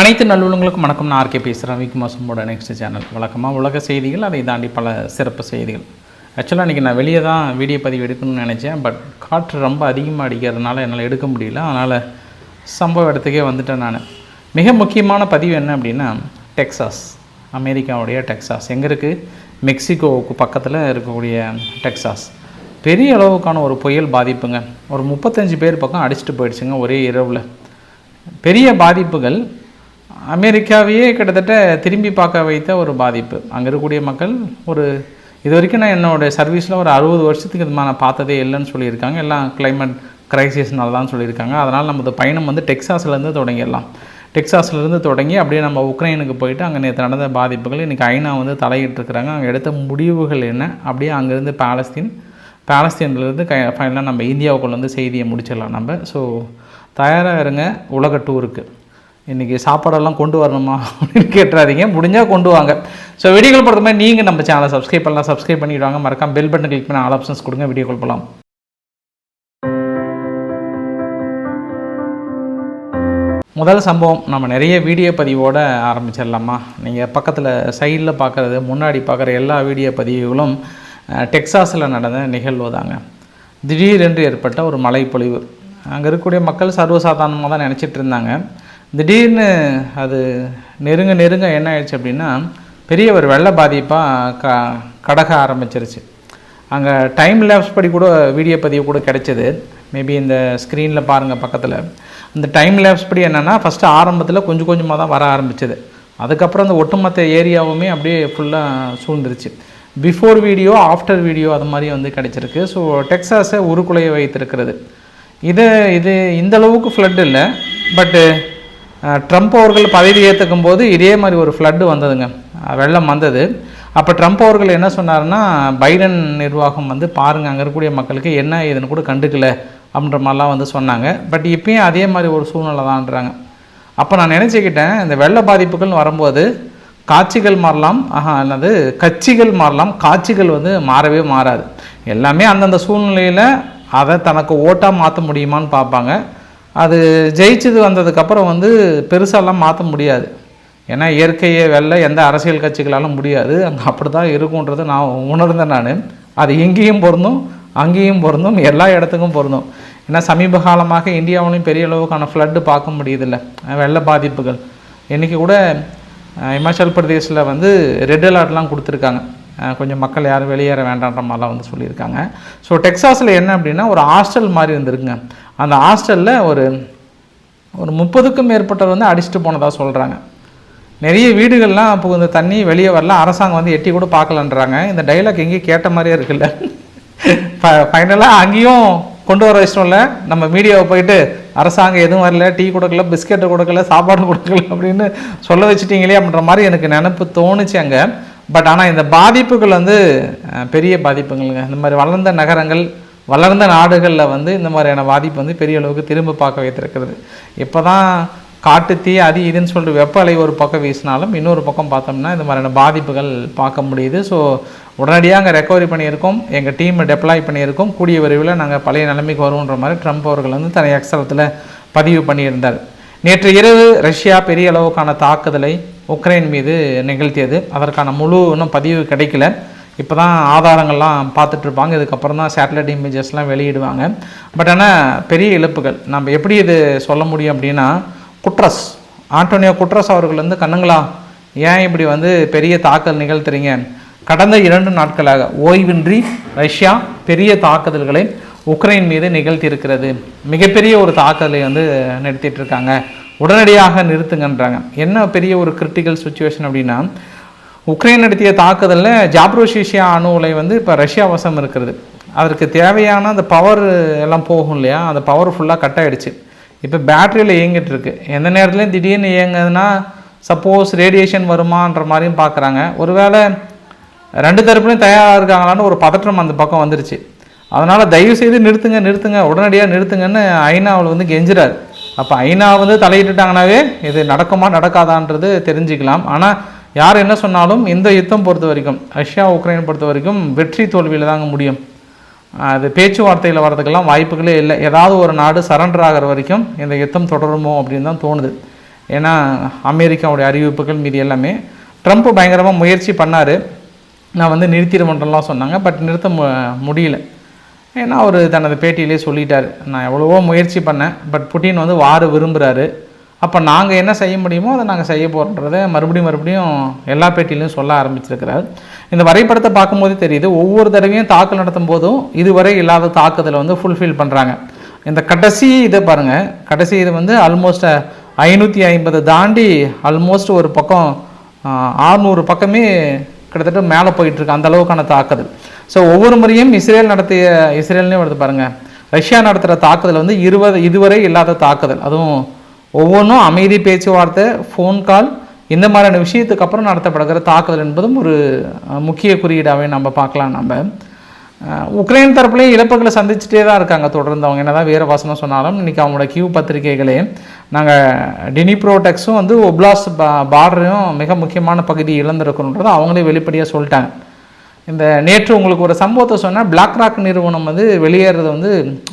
அனைத்து நல்லுள்ளங்களுக்கும் வணக்கம். நான் ஆர்கே பேசுகிறேன் வீக் மாசமோட நெக்ஸ்ட் சேனல் வழக்கமாக உலக செய்திகள் அதை தாண்டி பல சிறப்பு செய்திகள். ஆக்சுவலாக இன்றைக்கி நான் வெளியே தான் வீடியோ பதிவு எடுக்கணும்னு நினச்சேன். பட் காற்று ரொம்ப அதிகமாக அடிக்கிறதுனால என்னால் எடுக்க முடியல. அதனால் சம்பவ இடத்துக்கே வந்துட்டேன் நான். மிக முக்கியமான பதிவு என்ன அப்படின்னா டெக்சாஸ். அமெரிக்காவுடைய டெக்சாஸ். எங்கே இருக்குது மெக்சிகோவுக்கு பக்கத்தில் இருக்கக்கூடிய டெக்சாஸ். பெரிய அளவுக்கான ஒரு புயல் பாதிப்புங்க. ஒரு முப்பத்தஞ்சு பேர் பக்கம் அடிச்சிட்டு போயிடுச்சுங்க ஒரே இரவில். பெரிய பாதிப்புகள் அமெரிக்காவையே கிட்டத்தட்ட திரும்பி பார்க்க வைத்த ஒரு பாதிப்பு. அங்கே இருக்கக்கூடிய மக்கள் ஒரு இது வரைக்கும் நான் என்னோடய சர்வீஸில் ஒரு அறுபது வருஷத்துக்கு இதுமா நான் பார்த்ததே இல்லைன்னு சொல்லியிருக்காங்க. எல்லாம் கிளைமேட் கிரைசிஸ்னால தான் சொல்லியிருக்காங்க. அதனால் நமது பயணம் வந்து டெக்ஸாஸ்லேருந்து தொடங்கிடலாம். டெக்ஸாஸ்லேருந்து தொடங்கி அப்படியே நம்ம உக்ரைனுக்கு போயிட்டு அங்கே நேற்று நடந்த பாதிப்புகள் இன்றைக்கி ஐநா வந்து தலையிட்டிருக்கிறாங்க. அங்கே எடுத்த முடிவுகள் என்ன? அப்படியே அங்கேருந்து பாலஸ்தீன் பாலஸ்தீன்லேருந்து க ஃபைனலாக நம்ம இந்தியாவுக்குள்ளே வந்து செய்தியை முடிச்சிடலாம் நம்ம. ஸோ தயாராக இருங்க உலக டூருக்கு இன்றைக்கி சாப்பாடெல்லாம் கொண்டு வரணுமா அப்படின்னு கேட்டுறாதீங்க. முடிஞ்சால் கொண்டு வாங்க. ஸோ வீடியோக்கள் பொறுத்த மாதிரி நீங்கள் நம்ம சேனலை சப்ஸ்கிரைப் பண்ணலாம். சப்ஸ்கிரைப் பண்ணிடுவாங்க மறக்காம பெல் பட்டன் கிளிக் பண்ணி ஆல் ஆப்ஷன்ஸ் கொடுங்க. வீடியோ கால் போகலாம் முதல் சம்பவம் நம்ம நிறைய வீடியோ பதிவோட ஆரம்பிச்சிடலாமா? நீங்கள் பக்கத்தில் சைடில் பார்க்குறது முன்னாடி பார்க்குற எல்லா வீடியோ பதிவுகளும் டெக்ஸாஸில் நடந்த நிகழ்வு தாங்க. திடீரென்று ஏற்பட்ட ஒரு மழைப்பொழிவு. அங்கே இருக்கக்கூடிய மக்கள் சர்வசாதாரணமாக தான் நினச்சிட்டு இருந்தாங்க. திடீர்னு அது நெருங்க நெருங்க என்ன ஆயிடுச்சு அப்படின்னா பெரிய ஒரு வெள்ள பாதிப்பாக க கடக ஆரம்பிச்சிருச்சு. அங்கே டைம் லேப்ஸ் படி கூட வீடியோ பதிவு கூட கிடைச்சிது. மேபி இந்த ஸ்க்ரீனில் பாருங்கள் பக்கத்தில். இந்த டைம் லேப்ஸ் படி என்னென்னா ஃபஸ்ட்டு ஆரம்பத்தில் கொஞ்சம் கொஞ்சமாக தான் வர ஆரம்பிச்சது. அதுக்கப்புறம் அந்த ஒட்டுமொத்த ஏரியாவுமே அப்படியே ஃபுல்லாக சூழ்ந்துருச்சு. பிஃபோர் வீடியோ ஆஃப்டர் வீடியோ அது மாதிரி வந்து கிடச்சிருக்கு. ஸோ டெக்ஸாஸை உருக்குலைய வைத்திருக்கிறது. இது இது இந்த அளவுக்கு ஃப்ளட் இல்லை பட்டு ட்ரம்ப் அவர்கள் பதவி ஏற்றுக்கும் போது இதே மாதிரி ஒரு ஃப்ளட்டு வந்ததுங்க. வெள்ளம் வந்தது. அப்போ ட்ரம்ப் அவர்கள் என்ன சொன்னார்னா பைடன் நிர்வாகம் வந்து பாருங்கள் அங்கே இருக்கக்கூடிய மக்களுக்கு என்ன ஏதுன்னு கூட கண்டுக்கல அப்படின்ற மாதிரிலாம் வந்து சொன்னாங்க. பட் இப்பயும் அதே மாதிரி ஒரு சூழ்நிலை தான்றாங்க அப்போ நான் நினச்சிக்கிட்டேன் இந்த வெள்ள பாதிப்புகள்னு வரும்போது காட்சிகள் மாறலாம் ஆஹா என்னது கட்சிகள் மாறலாம் காட்சிகள் வந்து மாறவே மாறாது. எல்லாமே அந்தந்த சூழ்நிலையில் அதை தனக்கு ஓட்டாக மாற்ற முடியுமான்னு பார்ப்பாங்க. அது ஜெயிச்சது வந்ததுக்கப்புறம் வந்து பெருசாலாம் மாற்ற முடியாது. ஏன்னா இயற்கையை வெளில எந்த அரசியல் கட்சிகளாலும் முடியாது. அங்கே அப்படி தான் இருக்குன்றது நான் உணர்ந்தேன் நான். அது எங்கேயும் பொருந்தும் அங்கேயும் பொருந்தும் எல்லா இடத்துக்கும் பொருந்தும். ஏன்னா சமீப காலமாக இந்தியாவிலையும் பெரிய அளவுக்கான ஃப்ளட்டு பார்க்க முடியுதில்ல. வெள்ள பாதிப்புகள். இன்றைக்கி கூட இமாச்சல் பிரதேசில் வந்து ரெட் அலர்ட்லாம் கொடுத்துருக்காங்க. கொஞ்சம் மக்கள் யாரும் வெளியேற வேண்டான்ற மாதிரிலாம் வந்து சொல்லியிருக்காங்க. ஸோ டெக்ஸாஸில் என்ன அப்படின்னா ஒரு ஹாஸ்டல் மாதிரி இருந்திருக்குங்க. அந்த ஹாஸ்டலில் ஒரு ஒரு முப்பதுக்கும் மேற்பட்டவர் வந்து அடிச்சுட்டு போனதாக சொல்கிறாங்க நிறைய வீடுகள்லாம் அப்போ இந்த தண்ணி வெளியே வரல அரசாங்கம் வந்து எட்டி கூட பார்க்கலன்றாங்க. இந்த டைலாக் எங்கேயும் கேட்ட மாதிரியே இருக்குல்ல. ஃபைனலாக அங்கேயும் கொண்டு வர இஷ்டம்ல நம்ம மீடியாவை போயிட்டு அரசாங்கம் எதுவும் வரல டீ கொடுக்கல பிஸ்கெட்டு கொடுக்கல சாப்பாடு கொடுக்கல அப்படின்னு சொல்ல வச்சுட்டீங்களே அப்படின்ற மாதிரி எனக்கு நினப்பு தோணுச்சு அங்கே. பட் ஆனால் இந்த பாதிப்புகள் வந்து பெரிய பாதிப்புங்களுங்க இந்த மாதிரி வளர்ந்த நகரங்கள் வளர்ந்த நாடுகளில் வந்து இந்த மாதிரியான பாதிப்பு வந்து பெரிய அளவுக்கு திரும்ப பார்க்க வைத்திருக்கிறது. இப்போ தான் காட்டுத்தீ அது இதுன்னு சொல்லிட்டு வெப்ப அலை ஒரு பக்கம் வீசினாலும் இன்னொரு பக்கம் பார்த்தோம்னா இந்த மாதிரியான பாதிப்புகள் பார்க்க முடியுது. ஸோ உடனடியாக அங்கே ரெக்கவரி பண்ணியிருக்கோம். எங்கள் டீமை டெப்ளாய் பண்ணியிருக்கோம். கூடிய விரைவில் நாங்கள் பழைய நிலைமைக்கு வருவோன்ற மாதிரி ட்ரம்ப் அவர்கள் வந்து தன்னை அக்ஸரத்தில் பதிவு பண்ணியிருந்தார். நேற்று இரவு ரஷ்யா பெரிய அளவுக்கான தாக்குதலை உக்ரைன் மீது நிகழ்த்தியது. அதற்கான முழு இன்னும் பதிவு கிடைக்கல. இப்போ தான் ஆதாரங்கள்லாம் பார்த்துட்ருப்பாங்க. இதுக்கப்புறம் தான் சேட்டலைட் இமேஜஸ்லாம் வெளியிடுவாங்க. பட் ஆனால் பெரிய இழப்புகள். நம்ம எப்படி இது சொல்ல முடியும் அப்படின்னா குட்ரஸ். ஆண்டோனியோ குட்ரஸ் அவர்கள் வந்து கண்ணுங்களா ஏன் இப்படி வந்து பெரிய தாக்கல் நிகழ்த்துறீங்க? கடந்த இரண்டு நாட்களாக ஓய்வின்றி ரஷ்யா பெரிய தாக்குதல்களை உக்ரைன் மீது நிகழ்த்தியிருக்கிறது. மிகப்பெரிய ஒரு தாக்குதலை வந்து நிறுத்திட்டு இருக்காங்க உடனடியாக நிறுத்துங்கன்றாங்க. என்ன பெரிய ஒரு கிரிட்டிக்கல் சுச்சுவேஷன் அப்படின்னா உக்ரைன் நடத்திய தாக்குதலில் ஜாப்ரோஷிஷியா அணு உலை வந்து இப்போ ரஷ்யா வசம் இருக்கிறது. அதற்கு தேவையான அந்த பவர் எல்லாம் போகும் இல்லையா? அந்த பவர் ஃபுல்லாக கட் ஆகிடுச்சு இப்போ பேட்டரியில் இயங்கிட்டு இருக்கு. எந்த நேரத்துலையும் திடீர்னு இயங்குதுன்னா சப்போஸ் ரேடியேஷன் வருமான்ற மாதிரியும் பார்க்குறாங்க ஒருவேளை ரெண்டு தரப்புலையும் தயாராக இருக்காங்களான்னு ஒரு பதற்றம் அந்த பக்கம் வந்துருச்சு. அதனால் தயவு செய்து நிறுத்துங்க நிறுத்துங்க உடனடியாக நிறுத்துங்கன்னு ஐநாவில் வந்து கெஞ்சுறாரு. அப்போ ஐநா வந்து தலையிட்டுட்டாங்கனாவே இது நடக்குமா நடக்காதான்றது தெரிஞ்சுக்கலாம். ஆனால் யார் என்ன சொன்னாலும் இந்த யுத்தம் பொறுத்த வரைக்கும் ரஷ்யா உக்ரைன் பொறுத்த வரைக்கும் வெற்றி தோல்வியில் தாங்க முடியும். அது பேச்சுவார்த்தையில் வர்றதுக்கெல்லாம் வாய்ப்புகளே இல்லை. ஏதாவது ஒரு நாடு சரண்டர் ஆகிற வரைக்கும் இந்த யுத்தம் தொடருமோ அப்படின்னு தான் தோணுது. ஏன்னா அமெரிக்காவுடைய அறிவிப்புகள் மீது எல்லாமே. ட்ரம்ப் பயங்கரமாக முயற்சி பண்ணார். நான் வந்து நிறுத்திடுவேன்றலாம் சொன்னாங்க. பட் நிறுத்த மு முடியல. ஏன்னா அவர் தனது பேட்டியிலே சொல்லிட்டார். நான் எவ்வளவோ முயற்சி பண்ணேன். பட் புட்டின் வந்து வார விரும்புகிறாரு அப்போ நாங்கள் என்ன செய்ய முடியுமோ அதை நாங்கள் செய்ய போகிறோன்றதை மறுபடியும் மறுபடியும் எல்லா பேட்டியிலையும் சொல்ல ஆரம்பிச்சிருக்கிறார். இந்த வரைபடத்தை பார்க்கும்போதே தெரியுது ஒவ்வொரு தடவையும் தாக்கல் நடத்தும் போதும் இதுவரை இல்லாத தாக்குதலை வந்து ஃபுல்ஃபில் பண்ணுறாங்க இந்த கடைசி இதை பாருங்கள் கடைசி இது வந்து ஆல்மோஸ்ட் ஐநூற்றி ஐம்பது தாண்டி ஆல்மோஸ்ட் ஒரு பக்கம் ஆறுநூறு பக்கமே கிட்டத்தட்ட மேலே போயிட்டுருக்கு அந்த அளவுக்கான தாக்குதல். ஸோ ஒவ்வொரு முறையும் இஸ்ரேல் நடத்திய இஸ்ரேல்னே வருது பாருங்கள் ரஷ்யா நடத்துகிற தாக்குதல் வந்து இருபது இதுவரை இல்லாத தாக்குதல். அதுவும் ஒவ்வொன்றும் அமைதி பேச்சுவார்த்தை ஃபோன் கால் இந்த மாதிரியான விஷயத்துக்கு அப்புறம் நடத்தப்படுகிற தாக்குதல் என்பதும் ஒரு முக்கிய குறியீடாகவே நம்ம பார்க்கலாம் நம்ம. உக்ரைன் தரப்புலேயும் இழப்புகளை சந்திச்சுட்டே தான் இருக்காங்க தொடர்ந்து அவங்க. என்னதான் வீர வசனம் சொன்னாலும் இன்றைக்கி அவங்களோட கியூ பத்திரிகைகளே நாங்கள் டினிப்ரோடெக்ஸும் வந்து ஒப்லாஸ் பா பார்டரையும் மிக முக்கியமான பகுதி இழந்திருக்கணுன்றதை அவங்களே வெளிப்படையாக சொல்லிட்டாங்க. இந்த நேற்று உங்களுக்கு ஒரு சம்பவத்தை சொன்னால் பிளாக் ராக் நிறுவனம் வந்து வெளியேறது வந்து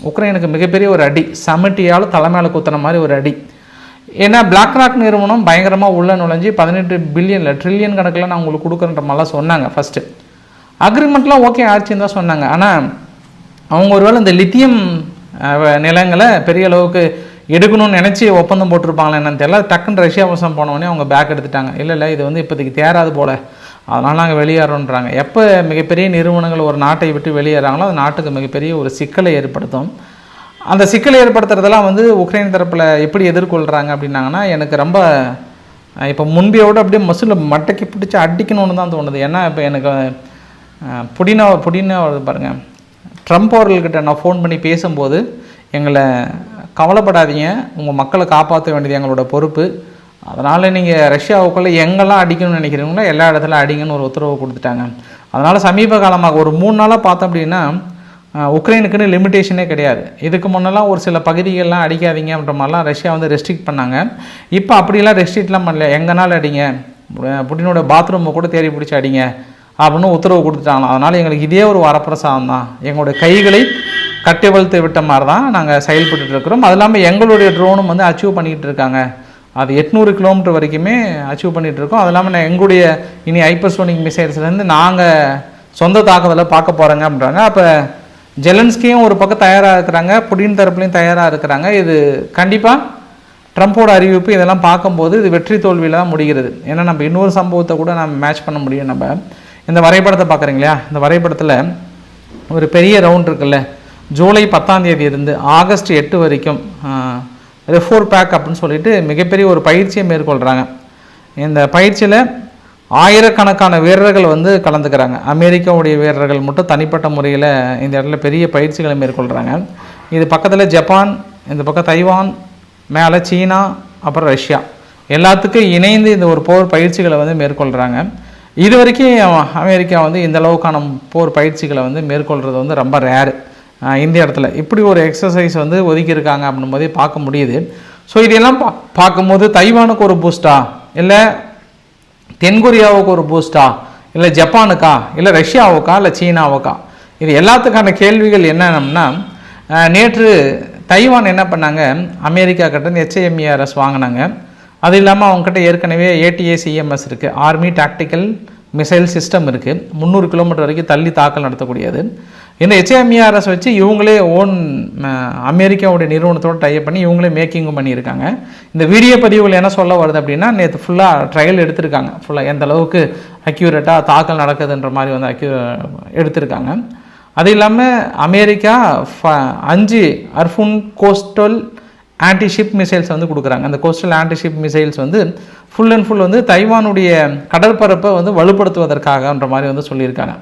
உக்ரைனுக்கு மிகப்பெரிய ஒரு அடி சமிட்டியால் தலைமையில குத்துன மாதிரி ஒரு அடி. ஏன்னா பிளாக் ராக் நிறுவனம் பயங்கரமாக உள்ள நுழைஞ்சு பதினெட்டு பில்லியனில் ட்ரில்லியன் கணக்கில் நான் உங்களுக்கு கொடுக்குறன்ற மாதிரிலாம் சொன்னாங்க ஃபஸ்ட்டு அக்ரிமெண்ட்லாம் ஓகே ஆச்சுன்னு தான் சொன்னாங்க. ஆனால் அவங்க ஒருவேளை இந்த லித்தியம் நிலங்களை பெரிய அளவுக்கு எடுக்கணும்னு நினச்சி ஒப்பந்தம் போட்டிருப்பாங்களா என்னன்னு தெரியல. டக்குன்னு ரஷ்யா வசம் போனவொடனே அவங்க பேக் எடுத்துட்டாங்க. இல்லை இல்லை இது வந்து இப்போதைக்கு தேராது போல். அதனால் நாங்கள் வெளியேறோன்றாங்க எப்போ மிகப்பெரிய நிறுவனங்கள் ஒரு நாட்டை விட்டு வெளியேறாங்களோ அது நாட்டுக்கு மிகப்பெரிய ஒரு சிக்கலை ஏற்படுத்தும். அந்த சிக்கலை ஏற்படுத்துறதெல்லாம் வந்து உக்ரைன் தரப்பில் எப்படி எதிர்கொள்கிறாங்க அப்படின்னாங்கன்னா எனக்கு ரொம்ப இப்போ முன்பையோடு அப்படியே மசில் மட்டைக்கு பிடிச்சி அடிக்கணும்னு தான் தோணுது. ஏன்னா இப்போ எனக்கு புடினா புடினா வருது பாருங்கள் ட்ரம்ப் அவர்கள்கிட்ட நான் ஃபோன் பண்ணி பேசும்போது எங்களை கவலைப்படாதீங்க. உங்கள் மக்களை காப்பாற்ற வேண்டியது எங்களோட பொறுப்பு. அதனால் நீங்கள் ரஷ்யாவுக்குள்ளே எங்கெல்லாம் அடிக்கணும்னு நினைக்கிறீங்களோ எல்லா இடத்துல அடிங்கன்னு ஒரு உத்தரவு கொடுத்துட்டாங்க. அதனால் சமீப காலமாக ஒரு மூணு நாளாக பார்த்தோம் அப்படின்னா உக்ரைனுக்குன்னு லிமிட்டேஷனே கிடையாது. இதுக்கு முன்னெல்லாம் ஒரு சில பகுதிகள்லாம் அடிக்காதீங்க அப்படின்ற மாதிரிலாம் ரஷ்யா வந்து ரெஸ்ட்ரிக்ட் பண்ணாங்க. இப்போ அப்படிலாம் ரெஸ்ட்ரிக்ட்லாம் பண்ணல. எங்கனாலும் அடிங்க? புட்டினோட பாத்ரூமை கூட தேடி பிடிச்சி அடிங்க அப்படின்னு உத்தரவு கொடுத்துட்டாங்க அதனால் எங்களுக்கு இதே ஒரு வரப்பிரசாதம் தான். எங்களுடைய கைகளை கட்டிவழ்த்து விட்ட மாதிரி தான் நாங்கள் செயல்பட்டு இருக்கிறோம். அது இல்லாமல் எங்களுடைய ட்ரோனும் வந்து அச்சீவ் பண்ணிக்கிட்டு இருக்காங்க. அது எட்நூறு கிலோமீட்டர் வரைக்குமே அச்சீவ் பண்ணிகிட்டு இருக்கோம். அது இல்லாமல் நான் எங்களுடைய இனி ஹைப்பர்சோனிக் மிசைல்ஸ்லேருந்து நாங்கள் சொந்த தாக்குதலை பார்க்க போகிறோங்க அப்படின்றாங்க. அப்போ ஜெலன்ஸ்கியும் ஒரு பக்கம் தயாராக இருக்கிறாங்க புடின் தரப்புலையும் தயாராக இருக்கிறாங்க. இது கண்டிப்பாக ட்ரம்ப்போட அறிவிப்பு இதெல்லாம் பார்க்கும்போது இது வெற்றி தோல்வியில் தான் முடிகிறது. ஏன்னா நம்ம இன்னொரு சம்பவத்தை கூட நம்ம மேட்ச் பண்ண முடியும். நம்ம இந்த வரைபடத்தை பார்க்குறீங்களா இந்த வரைபடத்தில் ஒரு பெரிய ரவுண்ட் இருக்குல்ல? ஜூலை பத்தாம் தேதி இருந்து ஆகஸ்ட் எட்டு வரைக்கும் ரெஃபோர் பேக் அப்படின்னு சொல்லிட்டு மிகப்பெரிய ஒரு பயிற்சியை மேற்கொள்கிறாங்க இந்த பயிற்சியில் ஆயிரக்கணக்கான வீரர்கள் வந்து கலந்துக்கிறாங்க. அமெரிக்காவுடைய வீரர்கள் மட்டும் தனிப்பட்ட முறையில் இந்த இடத்துல பெரிய பயிற்சிகளை மேற்கொள்கிறாங்க இது பக்கத்தில் ஜப்பான் இந்த பக்கம் தைவான் மேலே சீனா அப்புறம் ரஷ்யா. எல்லாத்துக்கும் இணைந்து இந்த ஒரு போர் பயிற்சிகளை வந்து மேற்கொள்கிறாங்க இது வரைக்கும் அமெரிக்கா வந்து இந்த அளவுக்கான போர் பயிற்சிகளை வந்து மேற்கொள்கிறது வந்து ரொம்ப ரேரு இந்த இடத்துல. இப்படி ஒரு எக்ஸசைஸ் வந்து ஒதுக்கியிருக்காங்க அப்படின்னும் போதே பார்க்க முடியுது. ஸோ இதெல்லாம் பா பார்க்கும்போது தைவானுக்கு ஒரு பூஸ்டா இல்லை தென்கொரியாவுக்கு ஒரு பூஸ்டா இல்லை ஜப்பானுக்கா? இல்லை ரஷ்யாவுக்கா? இல்லை சீனாவுக்கா? இது எல்லாத்துக்கான கேள்விகள் என்னென்னம்னா நேற்று தைவான் என்ன பண்ணாங்க? அமெரிக்கா கிட்ட ஹெச்ஏஎம்இஆர்எஸ் வாங்கினாங்க. அது இல்லாமல் அவங்ககிட்ட ஏற்கனவே ஏடிஏ சிஎம்எஸ் இருக்குது ஆர்மி டாக்டிக்கல் மிசைல் சிஸ்டம் இருக்குது முந்நூறு கிலோமீட்டர் வரைக்கும் தள்ளி தாக்கல் நடத்தக்கூடியது. இந்த ஹெச்ஏஎம்இஆர்எஸ் வச்சு இவங்களே ஓன் அமெரிக்காவுடைய நிறுவனத்தோட டைப் பண்ணி இவங்களே மேக்கிங்கும் பண்ணியிருக்காங்க. இந்த வீடியோ பதிவுகள் என்ன சொல்ல வருது அப்படின்னா நேற்று ஃபுல்லாக ட்ரையல் எடுத்திருக்காங்க. ஃபுல்லாக எந்த அளவுக்கு அக்யூரேட்டாக தாக்கல் நடக்குதுன்ற மாதிரி வந்து அக்யூ எடுத்திருக்காங்க. அது இல்லாமல் அமெரிக்கா ஃப- அஞ்சு அர்ஃபுன் கோஸ்டல் ஆன்டிஷிப் மிசைல்ஸ் வந்து கொடுக்குறாங்க. அந்த கோஸ்டல் ஆன்டிஷிப் மிசைல்ஸ் வந்து ஃபுல் அண்ட் ஃபுல் வந்து தைவானுடைய கடற்பரப்பை வந்து வலுப்படுத்துவதற்காகன்ற மாதிரி வந்து சொல்லியிருக்காங்க.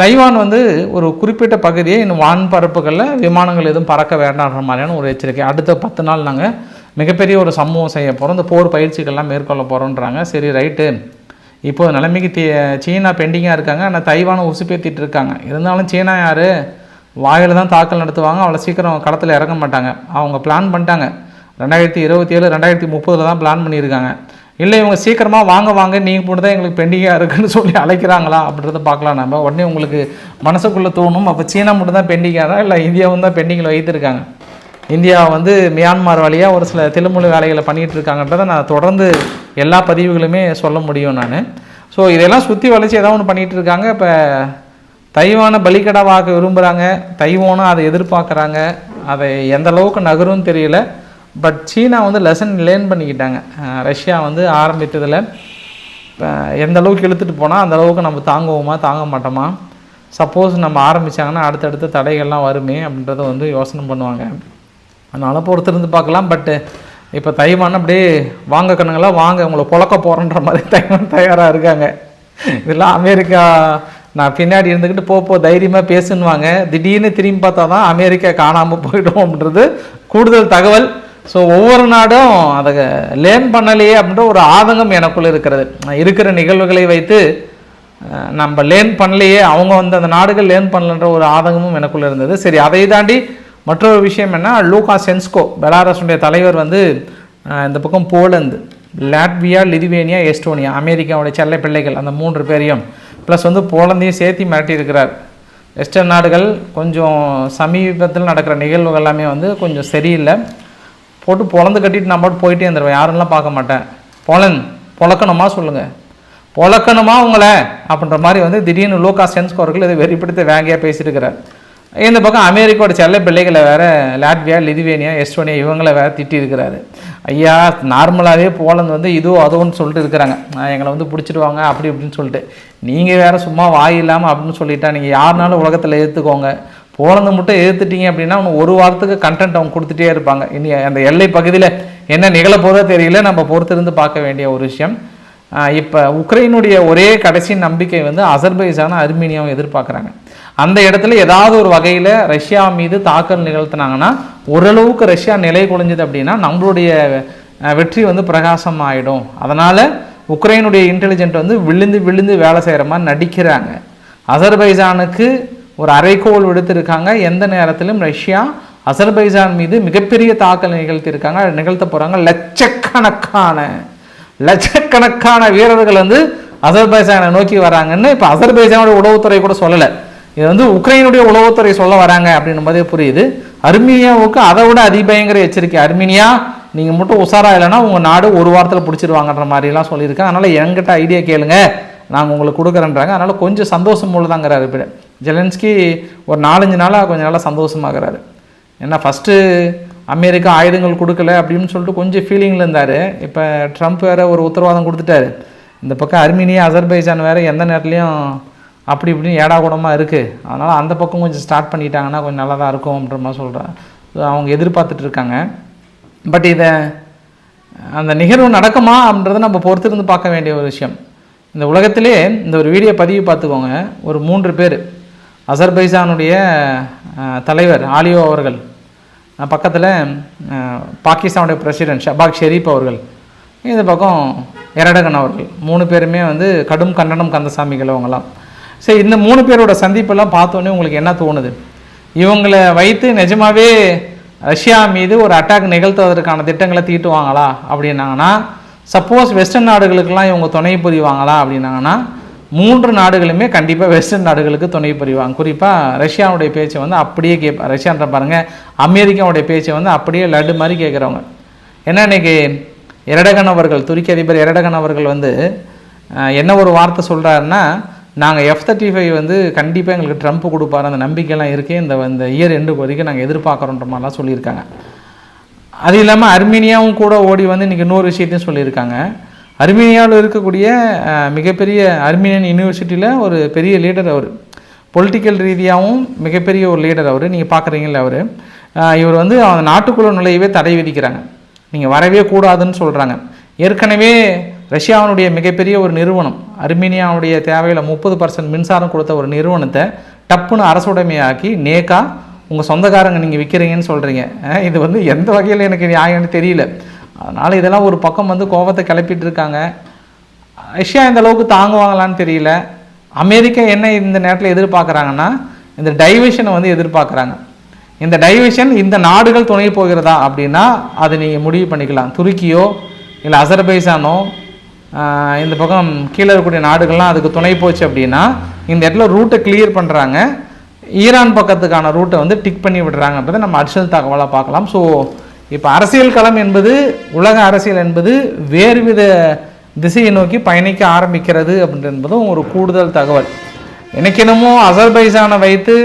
தைவான் வந்து ஒரு குறிப்பிட்ட பகுதியை இன்னும் வான்பரப்புகளில் விமானங்கள் எதுவும் பறக்க வேண்டாம்ன்ற மாதிரியான ஒரு எச்சரிக்கை. அடுத்த பத்து நாள் நாங்கள் மிகப்பெரிய ஒரு சம்பவம் செய்ய போகிறோம் இந்த போர் பயிற்சிகள்லாம் மேற்கொள்ள போகிறோன்றாங்க சரி ரைட்டு. இப்போ நிலைமைக்கு தீ சீனா பெண்டிங்காக இருக்காங்க. ஆனால் தைவானை உசுப்பேற்றிட்டு இருக்காங்க. இருந்தாலும் சீனா யார்? வாயில் தான் தாக்கல் நடத்துவாங்க. அவ்வளோ சீக்கிரம் களத்தில் இறங்க மாட்டாங்க. அவங்க பிளான் பண்ணிட்டாங்க. ரெண்டாயிரத்தி இருபத்தி ஏழு ரெண்டாயிரத்தி முப்பதில் தான் பிளான் பண்ணியிருக்காங்க. இல்லை இவங்க சீக்கிரமாக வாங்க வாங்க நீங்கள் போட்டு தான் எங்களுக்கு பெண்டிங்காக இருக்குன்னு சொல்லி அழைக்கிறாங்களா அப்படின்றத பார்க்கலாம் நம்ம. உடனே உங்களுக்கு மனசுக்குள்ளே தோணும் அப்போ சீனா மட்டும் தான் பெண்டிங்காக இல்லை இந்தியாவும் தான் பெண்டிங்கில் வைத்திருக்காங்க? இந்தியா வந்து மியான்மர் வழியாக ஒரு சில தெலுமொழி வேலைகளை பண்ணிகிட்டு இருக்காங்கன்றதை நான் தொடர்ந்து எல்லா பதிவுகளுமே சொல்ல முடியும் நான். ஸோ இதெல்லாம் சுற்றி வளைச்சி ஏதாவது ஒன்று பண்ணிகிட்டு இருக்காங்க. இப்போ தைவானை பலிக்கடாவாக்க விரும்புகிறாங்க தைவானும் அதை எதிர்பார்க்குறாங்க. அதை எந்த அளவுக்கு நகரும்னு தெரியல. பட் சீனா வந்து லெசன் லேர்ன் பண்ணிக்கிட்டாங்க. ரஷ்யா வந்து ஆரம்பித்ததில் இப்போ எந்த அளவுக்கு இழுத்துட்டு போனால் அந்த அளவுக்கு நம்ம தாங்குவோமா தாங்க மாட்டோமா? சப்போஸ் நம்ம ஆரம்பித்தாங்கன்னா அடுத்தடுத்த தடைகள்லாம் வருமே அப்படின்றத வந்து யோசனை பண்ணுவாங்க. அதனால் பொறுத்திருந்து பார்க்கலாம். பட்டு இப்போ தைவான் அப்படியே வாங்க கண்ணுங்களா வாங்க உங்களை புழக்க போகிறன்ற மாதிரி தைவான் தயாராக இருக்காங்க. இதெல்லாம் அமெரிக்கா நான் பின்னாடி இருந்துக்கிட்டு போ போ தைரியமாக பேசுன்னுவாங்க. திடீர்னு திரும்பி பார்த்தா தான் அமெரிக்கா காணாமல் போயிடும் அப்படின்றது கூடுதல் தகவல். ஸோ ஒவ்வொரு நாடும் அதை லேர்ன் பண்ணலையே அப்படின்ற ஒரு ஆதங்கம் எனக்குள்ளே இருக்கிறது. இருக்கிற நிகழ்வுகளை வைத்து நம்ம லேர்ன் பண்ணலையே அவங்க வந்து அந்த நாடுகள் லேர்ன் பண்ணலன்ற ஒரு ஆதங்கமும் எனக்குள்ள இருந்தது. சரி அதை தாண்டி மற்றொரு விஷயம் என்ன? லூகா சென்ஸ்கோ பெலாரஸுடைய தலைவர் வந்து இந்த பக்கம் போலந்து லாட்வியா லிதுவேனியா எஸ்டோனியா அமெரிக்காவுடைய செல்ல பிள்ளைகள் அந்த மூன்று பேரையும் ப்ளஸ் வந்து போலந்தையும் சேர்த்து மிரட்டியிருக்கிறார் எஸ்டர்ன் வெஸ்டர்ன் நாடுகள் கொஞ்சம் சமீபத்தில் நடக்கிற நிகழ்வுகள் எல்லாமே வந்து கொஞ்சம் சரியில்லை. போட்டு பொழந்து கட்டிட்டு நான் பாட்டு போயிட்டே இருந்துருவேன். யாரெல்லாம் பார்க்க மாட்டேன். பொலன் பொழக்கணுமா சொல்லுங்கள் பொழக்கணுமா உங்களை? அப்படின்ற மாதிரி வந்து திடீர்னு லோகா சென்ஸ்கோ அவர்கள் இதை வெறிப்பிடித்த வேங்கையாக பேசியிருக்கிறார் இந்த பக்கம் அமெரிக்காவோட செல்ல பிள்ளைகளை வேறு லாட்வியா லிதுவேனியா எஸ்டோனியா இவங்களை வேற திட்டியிருக்கிறாரு ஐயா நார்மலாகவே போலந்து வந்து இதோ அதோன்னு சொல்லிட்டு இருக்கிறாங்க. எங்களை வந்து பிடிச்சிடுவாங்க அப்படி இப்படின்னு சொல்லிட்டு. நீங்கள் வேறு சும்மா வாய் இல்லாமல் அப்படின்னு சொல்லிட்டா நீங்கள் யாருனாலும் உலகத்தில் ஏற்றுக்கோங்க போலந்து மட்டும் எதிர்த்துட்டீங்க அப்படின்னா அவங்க ஒரு வாரத்துக்கு கண்டென்ட் அவங்க கொடுத்துட்டே இருப்பாங்க. இனி அந்த எல்லை பகுதியில் என்ன நிகழ போதோ தெரியல நம்ம பொறுத்திருந்து பார்க்க வேண்டிய ஒரு விஷயம். இப்போ உக்ரைனுடைய ஒரே கடைசி நம்பிக்கை வந்து அசர்பைசான அர்மீனியாவும் எதிர்பார்க்குறாங்க. அந்த இடத்துல ஏதாவது ஒரு வகையில் ரஷ்யா மீது தாக்கல் நிகழ்த்தினாங்கன்னா ஓரளவுக்கு ரஷ்யா நிலை குலைஞ்சது அப்படின்னா நம்மளுடைய வெற்றி வந்து பிரகாசம் ஆகிடும் அதனால் உக்ரைனுடைய இன்டெலிஜென்ட் வந்து விழுந்து விழுந்து வேலை செய்கிற மாதிரி நடிக்கிறாங்க. அசர்பைஜானுக்கு ஒரு அரைக்கோள் விடுத்திருக்காங்க. எந்த நேரத்திலும் ரஷ்யா அசர்பைஜான் மீது மிகப்பெரிய தாக்கல் நிகழ்த்தியிருக்காங்க. நிகழ்த்த போகிறாங்க லட்சக்கணக்கான லட்சக்கணக்கான வீரர்கள் வந்து அசர்பைஜானை நோக்கி வராங்கன்னு இப்போ அசர்பைஜானுடைய உளவுத்துறை கூட சொல்லலை. இது வந்து உக்ரைனுடைய உளவுத்துறை சொல்ல வராங்க அப்படின்னும் போதே புரியுது. அர்மீனியாவுக்கு அதை விட அதிபயங்கர எச்சரிக்கை. அர்மீனியா நீங்கள் மட்டும் உஷாரா இல்லைன்னா உங்கள் நாடு ஒரு வாரத்தில் பிடிச்சிருவாங்கன்ற மாதிரிலாம் சொல்லியிருக்கேன் அதனால் என்கிட்ட ஐடியா கேளுங்க. நாங்கள் உங்களுக்கு கொடுக்குறேன்றாங்க. அதனால் கொஞ்சம் சந்தோஷம் உள்ளதாங்கிறாரு இப்போ ஜெலன்ஸ்கி ஒரு நாலஞ்சு நாளாக கொஞ்சம் நல்லா சந்தோஷமாகிறாரு. ஏன்னா ஃபஸ்ட்டு அமெரிக்கா ஆயுதங்கள் கொடுக்கல அப்படின்னு சொல்லிட்டு கொஞ்சம் ஃபீலிங்கில் இருந்தார். இப்போ ட்ரம்ப் வேறு ஒரு உத்தரவாதம் கொடுத்துட்டாரு. இந்த பக்கம் அர்மீனியா அசர்பைஜான் வேறு எந்த நேரத்துலையும் அப்படி இப்படின்னு ஏடா கூடமாக இருக்குது அதனால் அந்த பக்கம் கொஞ்சம் ஸ்டார்ட் பண்ணிட்டாங்கன்னா கொஞ்சம் நல்லா தான் இருக்கும்ன்ற மாதிரி சொல்கிறேன் அவங்க எதிர்பார்த்துட்டு இருக்காங்க. பட் இதை அந்த நிகழ்வு நடக்குமா அப்படின்றத நம்ம பொறுத்திருந்து பார்க்க வேண்டிய ஒரு விஷயம். இந்த உலகத்திலே இந்த ஒரு வீடியோ பதிவு பார்த்துக்கோங்க. ஒரு மூன்று பேர். அசர்பைஜானுடைய தலைவர் ஆலியோ அவர்கள் பக்கத்தில் பாகிஸ்தானுடைய பிரசிடென்ட் ஷபாக் ஷெரீப் அவர்கள் இந்த பக்கம் எரடகன் அவர்கள் மூணு பேருமே வந்து கடும் கண்டனம் கந்தசாமிகள் அவங்களாம் சரி இந்த மூணு பேரோட சந்திப்பெல்லாம் பார்த்தோன்னே உங்களுக்கு என்ன தோணுது? இவங்களை வைத்து நிஜமாவே ரஷ்யா மீது ஒரு அட்டாக் நிகழ்த்துவதற்கான திட்டங்களை தீட்டுவாங்களா அப்படின்னாங்கன்னா சப்போஸ் வெஸ்டர்ன் நாடுகளுக்கெல்லாம் இவங்க துணை புரிவாங்களா அப்படின்னாங்கன்னா மூன்று நாடுகளுமே கண்டிப்பாக வெஸ்டர்ன் நாடுகளுக்கு துணை புரிவாங்க. குறிப்பாக ரஷ்யாவுடைய பேச்சை வந்து அப்படியே கேட்பா ரஷ்யான்ற பாருங்கள் அமெரிக்காவுடைய பேச்சை வந்து அப்படியே லட்டு மாதிரி கேட்குறவங்க ஏன்னா இன்னைக்கு இரடகன் அவர்கள் துருக்கி அதிபர் இரடகன் அவர்கள் வந்து என்ன ஒரு வார்த்தை சொல்கிறாருன்னா நாங்கள் எஃப் தேர்ட்டி ஃபைவ் வந்து கண்டிப்பாக எங்களுக்கு ட்ரம்ப் கொடுப்பாரு அந்த நம்பிக்கையெல்லாம் இருக்குது இந்த இந்த இயர் எண்டு வரைக்கும் நாங்கள் எதிர்பார்க்குறோன்ற மாதிரிலாம் சொல்லியிருக்காங்க. அது இல்லாமல் அர்மீனியாவும் கூட ஓடி வந்து இன்றைக்கி இன்னொரு விஷயத்தையும் சொல்லியிருக்காங்க. அர்மீனியாவில் இருக்கக்கூடிய மிகப்பெரிய அர்மீனியன் யூனிவர்சிட்டியில் ஒரு பெரிய லீடர் அவர். பொலிட்டிக்கல் ரீதியாகவும் மிகப்பெரிய ஒரு லீடர் அவர். நீங்கள் பார்க்குறீங்கள அவர். இவர் வந்து அந்த நாட்டுக்குள்ள நுழையவே தடை விதிக்கிறாங்க. நீங்கள் வரவே கூடாதுன்னு சொல்கிறாங்க ஏற்கனவே ரஷ்யாவினுடைய மிகப்பெரிய ஒரு நிறுவனம் அர்மீனியாவுடைய தேவையில் முப்பது பர்சன்ட் மின்சாரம் கொடுத்த ஒரு நிறுவனத்தை டப்புன்னு அரசுடைமையாக்கி நேக்கா உங்கள் சொந்தக்காரங்க நீங்கள் விற்கிறீங்கன்னு சொல்கிறீங்க இது வந்து எந்த வகையில் எனக்கு நியாயம்னு தெரியல. அதனால் இதெல்லாம் ஒரு பக்கம் வந்து கோபத்தை கிளப்பிட்டு இருக்காங்க ரஷ்யா இந்த அளவுக்கு தாங்குவாங்களான்னு தெரியல. அமெரிக்கா என்ன இந்த நேரத்தில் எதிர்பார்க்குறாங்கன்னா இந்த டைவர்ஷனை வந்து எதிர்பார்க்குறாங்க. இந்த டைவர்ஷன் இந்த நாடுகள் துணை போகிறதா அப்படின்னா அதை நீங்கள் முடிவு பண்ணிக்கலாம். துருக்கியோ இல்லை அசர்பைசானோ இந்த பக்கம் கீழே இருக்கக்கூடிய நாடுகள்லாம் அதுக்கு துணை போச்சு அப்படின்னா இந்த இடத்துல ரூட்டை கிளியர் பண்ணுறாங்க ஈரான் பக்கத்துக்கான ரூட்டை வந்து டிக் பண்ணி விடுறாங்கன்றதை நம்ம அடிஷனல் தகவலாக பார்க்கலாம். ஸோ இப்போ அரசியல் களம் என்பது உலக அரசியல் என்பது வேறுவித திசையை நோக்கி பயணிக்க ஆரம்பிக்கிறது அப்படின்றதும் என்பதும் ஒரு கூடுதல் தகவல். எனக்கு அசர்பைசானை வைத்து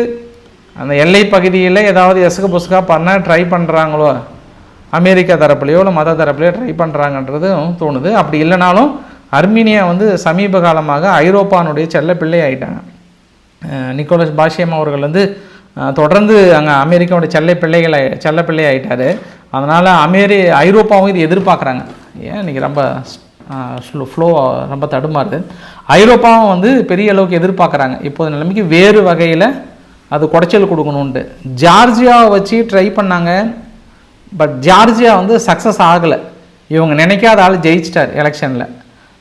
அந்த எல்லை பகுதியில் ஏதாவது எசுக புசுகா பண்ண ட்ரை பண்ணுறாங்களோ அமெரிக்கா தரப்புலையோ இல்லை மத தரப்புலையோ ட்ரை பண்ணுறாங்கன்றதும் தோணுது. அப்படி இல்லைனாலும் அர்மீனியா வந்து சமீப காலமாக ஐரோப்பானுடைய செல்ல பிள்ளை ஆயிட்டாங்க. நிக்கோலஸ் பாஷியம் அவர்கள் வந்து தொடர்ந்து அங்கே அமெரிக்காவுடைய செல்ல பிள்ளைகள் செல்ல பிள்ளை ஆயிட்டாரு. அதனால் அமெரி ஐரோப்பாவும் இது எதிர்பார்க்குறாங்க. ஏன் இன்றைக்கி ரொம்ப ஸ்லோ ஃப்ளோ ரொம்ப தடுமாறுது. ஐரோப்பாவும் வந்து பெரிய அளவுக்கு எதிர்பார்க்குறாங்க. இப்போது நிலைமைக்கு வேறு வகையில் அது குடைச்சல் கொடுக்கணுன்ட்டு ஜார்ஜியாவை வச்சு ட்ரை பண்ணாங்க பட் ஜார்ஜியா வந்து சக்ஸஸ் ஆகலை. இவங்க நினைக்காத ஆள் ஜெயிச்சிட்டார் எலெக்ஷனில்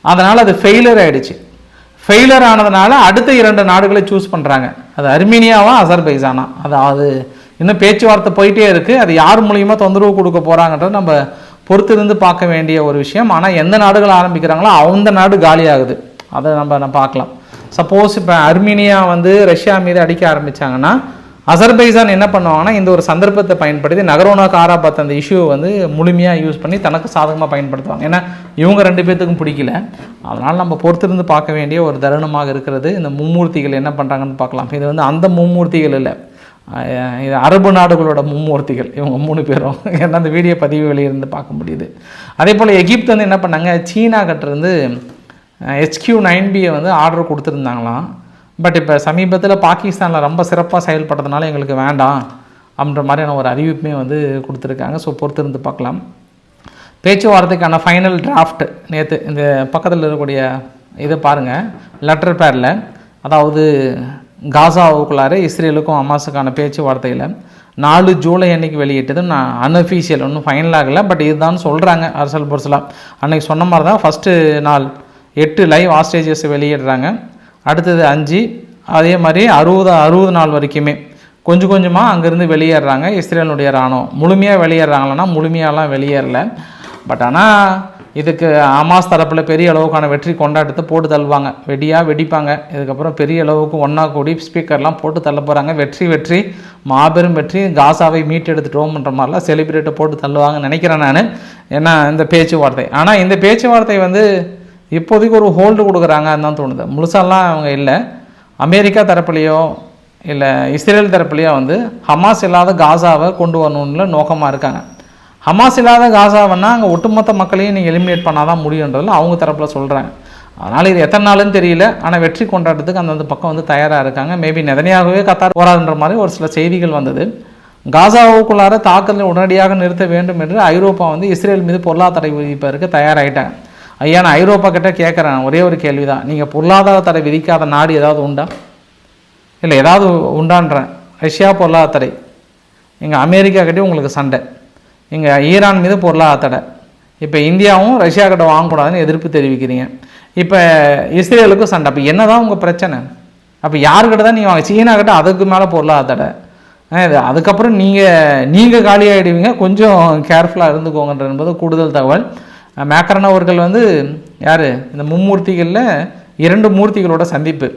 அதனால் அது ஃபெயிலியர் ஆகிடுச்சு ஃபெயிலர் ஆனதுனால அடுத்த இரண்டு நாடுகளை சூஸ் பண்ணுறாங்க அது அர்மீனியாவா அசர்பைசானா அது அது இன்னும் பேச்சுவார்த்தை போயிட்டே இருக்குது அது யார் மூலியமாக தொந்தரவு கொடுக்க போகிறாங்கன்றது நம்ம பொறுத்திருந்து பார்க்க வேண்டிய ஒரு விஷயம். ஆனால் எந்த நாடுகள் ஆரம்பிக்கிறாங்களோ அந்த நாடு காலியாகுது. அதை நம்ம நம்ம பார்க்கலாம். சப்போஸ் இப்போ அர்மீனியா வந்து ரஷ்யா மீது அடிக்க ஆரம்பிச்சாங்கன்னா அசர்பைசான் என்ன பண்ணுவாங்கன்னா இந்த ஒரு சந்தர்ப்பத்தை பயன்படுத்தி நகரோனா காராபாத் அந்த இஷ்யூவை வந்து முழுமையாக யூஸ் பண்ணி தனக்கு சாதகமாக பயன்படுத்துவாங்க. ஏன்னா இவங்க ரெண்டு பேர்த்துக்கும் பிடிக்கல. அதனால் நம்ம பொறுத்திருந்து பார்க்க வேண்டிய ஒரு தருணமாக இருக்கிறது. இந்த மும்மூர்த்திகள் என்ன பண்ணுறாங்கன்னு பார்க்கலாம். இது வந்து அந்த மும்மூர்த்திகள் இல்லை. இது அரபு நாடுகளோட மும்மூர்த்திகள். இவங்க மூணு பேரும். ஏன்னா அந்த வீடியோ பதிவு வெளியிருந்து பார்க்க முடியுது. அதே போல் எகிப்து வந்து என்ன பண்ணாங்க? சீனா கிட்டேருந்து ஹெச்கியூ நைன் பியை வந்து ஆர்டர் கொடுத்துருந்தாங்களாம். பட் இப்போ சமீபத்தில் பாகிஸ்தானில் ரொம்ப சிறப்பாக செயல்பட்டதுனால எங்களுக்கு வேண்டாம் அப்படின்ற மாதிரியான ஒரு அறிவிப்புமே வந்து கொடுத்துருக்காங்க. ஸோ பொறுத்திருந்து பார்க்கலாம். பேச்சுவார்த்தைக்கான ஃபைனல் டிராஃப்ட் நேற்று இந்த பக்கத்தில் இருக்கக்கூடிய இதை பாருங்கள் லெட்டர் பேரில் அதாவது காசாவுக்குள்ளார இஸ்ரேலுக்கும் அமாஸுக்கான பேச்சுவார்த்தையில் நாலு ஜூலை அன்னைக்கு வெளியிட்டது நான் அன்அஃபீஷியல் ஒன்றும் ஃபைனல் ஆகலை பட் இதுதான் சொல்கிறாங்க அரசல் பொருசலாக அன்னைக்கு சொன்ன மாதிரி தான் ஃபஸ்ட்டு நாள் எட்டு லைவ் ஆஸ்டேஜஸ் வெளியிடுறாங்க. அடுத்தது அஞ்சு அதே மாதிரி அறுபது அறுபது நாள் வரைக்குமே கொஞ்சம் கொஞ்சமாக அங்கேருந்து வெளியேறாங்க இஸ்ரேலுடைய இராணுவம். முழுமையாக வெளியேறாங்களான்னா முழுமையாலாம் வெளியேறல. பட் ஆனால் இதுக்கு அமாஸ் தரப்பில் பெரிய அளவுக்கான வெற்றி கொண்டாட்டத்தை போட்டு தள்ளுவாங்க. வெடியாக வெடிப்பாங்க. இதுக்கப்புறம் பெரிய அளவுக்கு ஒன்றா கூடி ஸ்பீக்கர்லாம் போட்டு தள்ள போகிறாங்க வெற்றி வெற்றி. மாபெரும் வெற்றி. காசாவை மீட்டெடுத்துட்டோம்ன்ற மாதிரிலாம் செலிப்ரேட்டை போட்டு தள்ளுவாங்கன்னு நினைக்கிறேன் நான். ஏன்னா இந்த பேச்சுவார்த்தை. ஆனால் இந்த பேச்சுவார்த்தை வந்து இப்போதைக்கு ஒரு ஹோல்டு கொடுக்குறாங்கன்னு தான் தோணுது. முழுசாலாம் அவங்க இல்லை. அமெரிக்கா தரப்புலையோ இல்லை இஸ்ரேல் தரப்புலையோ வந்து ஹமாஸ் இல்லாத காசாவை கொண்டு வரணுன்னு நோக்கமாக இருக்காங்க. ஹமாஸ் இல்லாத காசாவைன்னா அங்கே ஒட்டுமொத்த மக்களையும் நீங்கள் எலிமினேட் பண்ணால் தான் முடியுன்றதில் அவங்க தரப்பில் சொல்கிறாங்க அதனால் இது எத்தனை நாளுன்னு தெரியல. ஆனால் வெற்றி கொண்டாட்டத்துக்கு அந்தந்த பக்கம் வந்து தயாராக இருக்காங்க. மேபி நெதனியாகவே கத்தார் போராதுன்ற மாதிரி ஒரு சில செய்திகள் வந்தது. காசாவுக்குள்ளார தாக்குதலை உடனடியாக நிறுத்த வேண்டும் என்று ஐரோப்பா வந்து இஸ்ரேல் மீது பொருளாதார தடை விதிப்பதற்கு தயாராகிட்டாங்க ஐயா நான் ஐரோப்பா கிட்ட கேட்குறேன் ஒரே ஒரு கேள்வி தான் நீங்கள் பொருளாதார தடை விதிக்காத நாடு ஏதாவது உண்டா? இல்லை ஏதாவது உண்டான்றேன். ரஷ்யா பொருளாதார தடை. எங்கள் அமெரிக்கா கிட்டே உங்களுக்கு சண்டை. இங்கே ஈரான் மீது பொருளாதார. தடை இப்போ இந்தியாவும் ரஷ்யா கிட்ட வாங்கக்கூடாதுன்னு எதிர்ப்பு தெரிவிக்கிறீங்க. இப்போ இஸ்ரேலுக்கும் சண்டை. அப்போ என்ன தான் உங்கள் பிரச்சனை? அப்போ யாருக்கிட்ட தான் நீங்கள் வாங்க? சீனா கிட்ட அதுக்கு மேலே பொருளாதார. தடை இது அதுக்கப்புறம் நீங்கள் நீங்கள் காலியாகிடுவீங்க கொஞ்சம் கேர்ஃபுல்லாக இருந்துக்கோங்கன்ற என்பது கூடுதல் தகவல். மேக்கரன் அவர்கள் வந்து யார்? இந்த மும்மூர்த்திகளில் இரண்டு மூர்த்திகளோட சந்திப்பு.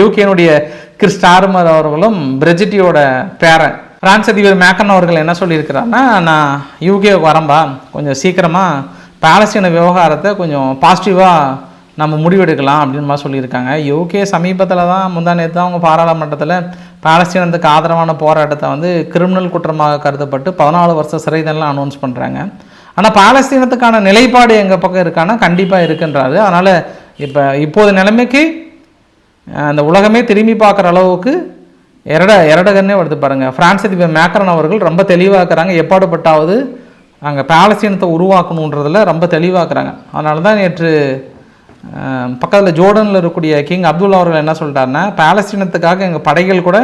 யூகேனுடைய கிறிஸ்டார்மர் அவர்களும் பிரெஜிட்டியோட பேரன். பிரான்ஸ் அதிபர் மேக்கன் அவர்கள் என்ன சொல்லியிருக்கிறாருன்னா நான் யூகேவுக்கு வரம்பா. கொஞ்சம் சீக்கிரமாக பாலஸ்தீன விவகாரத்தை கொஞ்சம் பாசிட்டிவாக நம்ம முடிவெடுக்கலாம் அப்படின்னு மாதிரி சொல்லியிருக்காங்க. யூகே சமீபத்தில் தான் முந்தா நேற்று தான் அவங்க பாராளுமன்றத்தில் பாலஸ்தீனத்துக்கு ஆதரவான போராட்டத்தை வந்து கிரிமினல் குற்றமாக கருதப்பட்டு பதினாலு வருஷம் சிறை தண்டனை அனௌன்ஸ் பண்ணுறாங்க ஆனால் பாலஸ்தீனத்துக்கான நிலைப்பாடு எங்கள் பக்கம் இருக்கான்னா கண்டிப்பாக இருக்குன்றாரு. அதனால் இப்போ இப்போது நிலைமைக்கு அந்த உலகமே திரும்பி பார்க்குற அளவுக்கு எரட எரடகன்னே வருது பாருங்கள் பிரான்ஸ் அதிபர் மேக்ரன் அவர்கள் ரொம்ப தெளிவாக்குறாங்க. எப்பாடுபட்டாவது அங்கே பாலஸ்தீனத்தை உருவாக்கணுன்றதில் ரொம்ப தெளிவாக்குறாங்க. அதனால தான் நேற்று பக்கத்தில் ஜோர்டனில் இருக்கக்கூடிய கிங் அப்துல்லா அவர்கள் என்ன சொல்லிட்டாருன்னா பாலஸ்தீனத்துக்காக எங்கள் படைகள் கூட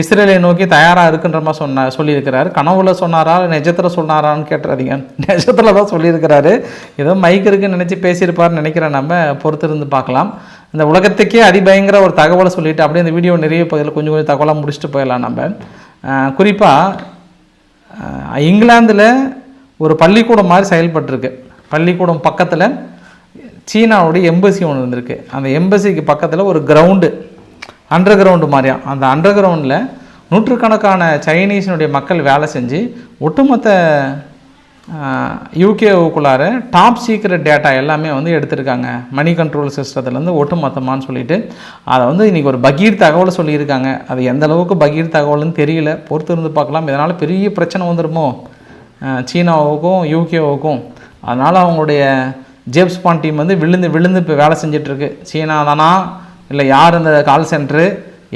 இஸ்ரேலை நோக்கி தயாராக இருக்குன்ற மாதிரி சொன்ன சொல்லியிருக்கிறாரு. கனவுல சொன்னாரா நெஜத்தில் சொன்னாரான்னு கேட்டுறாதீங்க. நெஜத்தில் தான் சொல்லியிருக்கிறாரு. ஏதோ மைக் இருக்குன்னு நினச்சி பேசியிருப்பாருன்னு நினைக்கிறேன் நம்ம. பொறுத்திருந்து பார்க்கலாம். இந்த உலகத்துக்கே அதிபயங்கர ஒரு தகவலை சொல்லிட்டு அப்படியே இந்த வீடியோ நிறைய பகுதியில் கொஞ்சம் கொஞ்சம் தகவலாக முடிச்சுட்டு போயிடலாம் நம்ம. குறிப்பாக இங்கிலாந்தில் ஒரு பள்ளிக்கூடம் மாதிரி செயல்பட்டிருக்கு. பள்ளிக்கூடம் பக்கத்தில் சீனாவுடைய எம்பசி ஒன்று இருந்திருக்கு. அந்த எம்பசிக்கு பக்கத்தில் ஒரு கிரவுண்டு அண்டர் கிரவுண்டு மாதிரியா. அந்த அண்டர் கிரவுண்டில் நூற்றுக்கணக்கான சைனீஸினுடைய மக்கள் வேலை செஞ்சு ஒட்டுமொத்த யூகேவுக்குள்ளார டாப் சீக்ரெட் டேட்டா எல்லாமே வந்து எடுத்திருக்காங்க. மணி கண்ட்ரோல் சிஸ்டத்துலேருந்து ஒட்டுமொத்தமான்னு சொல்லிட்டு. அதை வந்து இன்றைக்கி ஒரு பகீர் தகவல் சொல்லியிருக்காங்க. அது எந்த அளவுக்கு பகீர் தகவல்னு தெரியல. பொறுத்து இருந்து பார்க்கலாம். இதனால் பெரிய பிரச்சனை வந்துடுமோ சீனாவுக்கும் யூகேவுக்கும் அதனால் அவங்களுடைய ஜேப்ஸ் பாண்ட் டீம் வந்து விழுந்து விழுந்து இப்போ வேலை செஞ்சிட்ருக்கு சீனா தானா? இல்லை யார் இந்த கால் சென்ட்ரு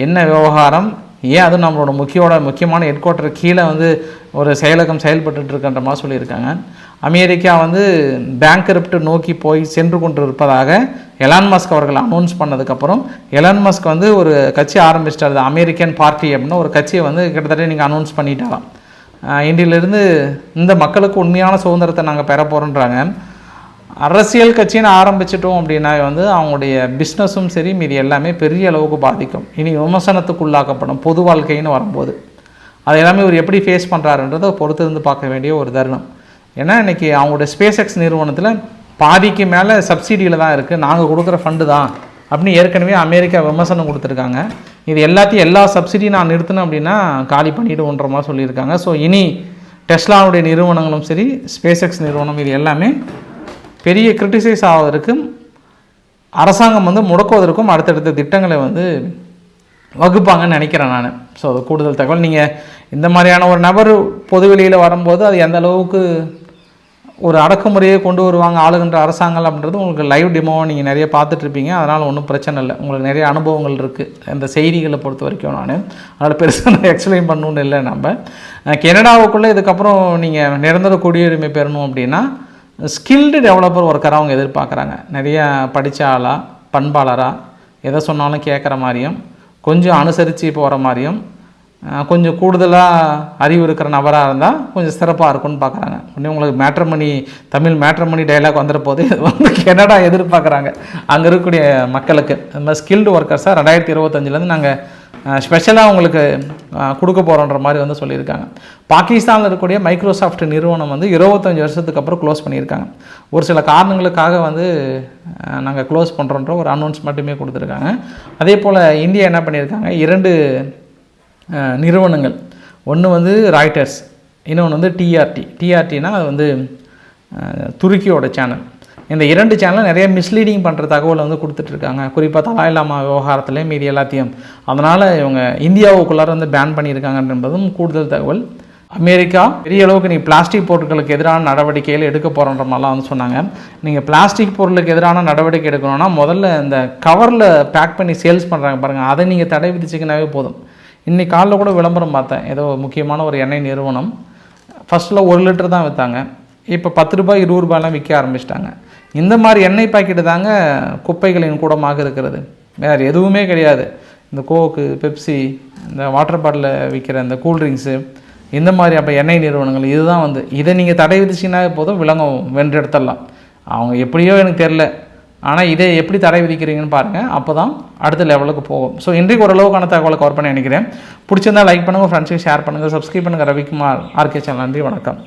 என்ன விவகாரம்? ஏன் அதுவும் நம்மளோட முக்கியோட முக்கியமான ஹெட் குவார்ட்டர் கீழே வந்து ஒரு செயலகம் செயல்பட்டுருக்கின்ற மாதிரி சொல்லியிருக்காங்க. அமெரிக்கா வந்து பேங்க் நோக்கி போய் சென்று கொண்டு இருப்பதாக எலான் மஸ்க் அவர்கள் அனௌன்ஸ் பண்ணதுக்கப்புறம் எலான் மஸ்க் வந்து ஒரு கட்சி ஆரம்பிச்சிட்டாரு. அமெரிக்கன் பார்ட்டி அப்படின்னு ஒரு கட்சியை வந்து கிட்டத்தட்ட நீங்கள் அனௌன்ஸ் பண்ணிட்டாராம். ஆஹ் இன்றையிலிருந்து இந்த மக்களுக்கு உண்மையான சுதந்திரத்தை நாங்கள் பெற போகிறோன்றாங்க அரசியல் கட்சின்னு ஆரம்பிச்சிட்டோம் அப்படின்னா வந்து அவங்களுடைய பிஸ்னஸும் சரி மீதி எல்லாமே பெரிய அளவுக்கு பாதிக்கும். இனி விமர்சனத்துக்குள்ளாக்கப்படும் பொது வாழ்க்கைன்னு வரும்போது. அது எல்லாமே இவர் எப்படி ஃபேஸ் பண்ணுறாருன்றதை பொறுத்து இருந்து பார்க்க வேண்டிய ஒரு தருணம். ஏன்னா இன்றைக்கி அவங்களுடைய ஸ்பேஸ் எக்ஸ் நிறுவனத்தில் பாதிக்கு மேலே சப்சிடியில் தான் இருக்குது நாங்கள் கொடுக்குற ஃபண்டு தான் அப்படின்னு ஏற்கனவே அமெரிக்கா விமர்சனம் கொடுத்துருக்காங்க. இது எல்லாத்தையும் எல்லா சப்சிடியும் நான் நிறுத்தினேன் அப்படின்னா காலி பண்ணிவிடுவோன்ற மாதிரி சொல்லியிருக்காங்க. ஸோ இனி டெஸ்லாவுடைய நிறுவனங்களும் சரி ஸ்பேஸ் எக்ஸ் நிறுவனம் இது எல்லாமே பெரிய கிரிட்டிசைஸ் ஆவதற்கும் அரசாங்கம் வந்து முடக்குவதற்கும் அடுத்தடுத்த திட்டங்களை வந்து வகுப்பாங்கன்னு நினைக்கிறேன் நான். ஸோ அது கூடுதல் தகவல். நீங்கள் இந்த மாதிரியான ஒரு நபர் பொதுவெளியில் வரும்போது அது எந்த அளவுக்கு ஒரு அடக்குமுறையை கொண்டு வருவாங்க ஆளுகின்ற அரசாங்கம் அப்படின்றது உங்களுக்கு லைவ் டெமோவை நீங்கள் நிறைய பார்த்துட்ருப்பீங்க அதனால் ஒன்றும் பிரச்சனை இல்லை. உங்களுக்கு நிறைய அனுபவங்கள் இருக்குது இந்த செய்திகளை பொறுத்த வரைக்கும் நான். அதனால் பெருசாக நான் எக்ஸ்பிளைன் பண்ணணும்னு இல்லை நம்ம. கெனடாவுக்குள்ளே இதுக்கப்புறம் நீங்கள் நிரந்தர குடியுரிமை பெறணும் அப்படின்னா ஸ்கில்டு டெவலப்பர் ஒர்க்கராக அவங்க எதிர்பார்க்குறாங்க. நிறைய படித்த ஆளாக பண்பாளராக எதை சொன்னாலும் கேட்குற மாதிரியும் கொஞ்சம் அனுசரித்து போகிற மாதிரியும் கொஞ்சம் கூடுதலாக அறிவு இருக்கிற நபராக இருந்தால் கொஞ்சம் சிறப்பாக இருக்கும்னு பார்க்குறாங்க உடனே உங்களுக்கு மேட்ரமணி தமிழ் மேட்ரமணி டைலாக் வந்துட போது இது வந்து கனடா எதிர்பார்க்குறாங்க? அங்கே இருக்கக்கூடிய மக்களுக்கு. இந்த மாதிரி ஸ்கில்டு ஒர்க்கர்ஸாக ரெண்டாயிரத்தி இருபத்தஞ்சிலேருந்து நாங்கள் ஸ்பெஷலாக உங்களுக்கு கொடுக்க போகிறோன்ற மாதிரி வந்து சொல்லியிருக்காங்க. பாகிஸ்தானில் இருக்கக்கூடிய மைக்ரோசாஃப்ட் நிறுவனம் வந்து இருபத்தஞ்சி வருஷத்துக்கு அப்புறம் க்ளோஸ் பண்ணியிருக்காங்க. ஒரு சில காரணங்களுக்காக வந்து நாங்கள் க்ளோஸ் பண்ணுறோன்ற ஒரு அனௌன்ஸ் மட்டுமே கொடுத்துருக்காங்க. அதே போல் இந்தியா என்ன பண்ணியிருக்காங்க? இரண்டு நிறுவனங்கள். ஒன்று வந்து ராய்டர்ஸ் இன்னொன்று வந்து டிஆர்டி டிஆர்டினா அது வந்து துருக்கியோட சேனல் இந்த இரண்டு சேனலும் நிறைய மிஸ்லீடிங் பண்ணுற தகவலை வந்து கொடுத்துட்ருக்காங்க. குறிப்பாக தலாய் லாமா விவகாரத்திலே மீதி எல்லாத்தையும். அதனால் இவங்க இந்தியாவுக்குள்ளார வந்து பேன் பண்ணியிருக்காங்க என்பதும் கூடுதல் தகவல். அமெரிக்கா பெரிய அளவுக்கு நீ பிளாஸ்டிக் பொருட்களுக்கு எதிரான நடவடிக்கைகள் எடுக்க போகிறன்ற மாதிரிலாம் வந்து சொன்னாங்க. நீங்கள் பிளாஸ்டிக் பொருளுக்கு எதிரான நடவடிக்கை எடுக்கணும்னா முதல்ல இந்த கவரில் பேக் பண்ணி சேல்ஸ் பண்ணுறாங்க பாருங்கள் அதை நீங்கள் தடை விதிச்சிங்கனாவே போதும். இன்றைக்கி காலைல கூட விளம்பரம் பார்த்தேன். ஏதோ முக்கியமான ஒரு எண்ணெய் நிறுவனம். ஃபஸ்ட்டில் ஒரு லிட்டர் தான் விற்றாங்க இப்போ பத்து ரூபாய் இருபது ரூபாயெலாம் விற்க ஆரம்பிச்சிட்டாங்க. இந்த மாதிரி எண்ணெய் பாக்கெட்டு தாங்க குப்பைகளின் கூடமாக இருக்கிறது. வேறு எதுவுமே கிடையாது. இந்த கோக்கு பெப்சி இந்த வாட்டர் பாட்டிலில் விற்கிற இந்த கூல்ட்ரிங்க்ஸு இந்த மாதிரி அப்போ எண்ணெய் நிறுவனங்கள் இதுதான் வந்து. இதை நீங்கள் தடை விதிச்சிங்கன்னா போதும் விலங்கும் வென்றெடுத்துடலாம். அவங்க எப்படியோ எனக்கு தெரில ஆனால் இதை எப்படி தடை விதிக்கிறீங்கன்னு பாருங்கள் அப்போ தான் அடுத்த லெவலுக்கு போகும். ஸோ இன்றைக்கு ஓரளவுக்கான தகவலை கவர் பண்ணி நினைக்கிறேன். பிடிச்சிருந்தா லைக் பண்ணுங்கள் ஃப்ரெண்ட்ஸுக்கு ஷேர் பண்ணுங்கள் சப்ஸ்கிரைப் பண்ணுங்கள் ரவிக்குமார் ஆர்கே சேனல். நன்றி வணக்கம்.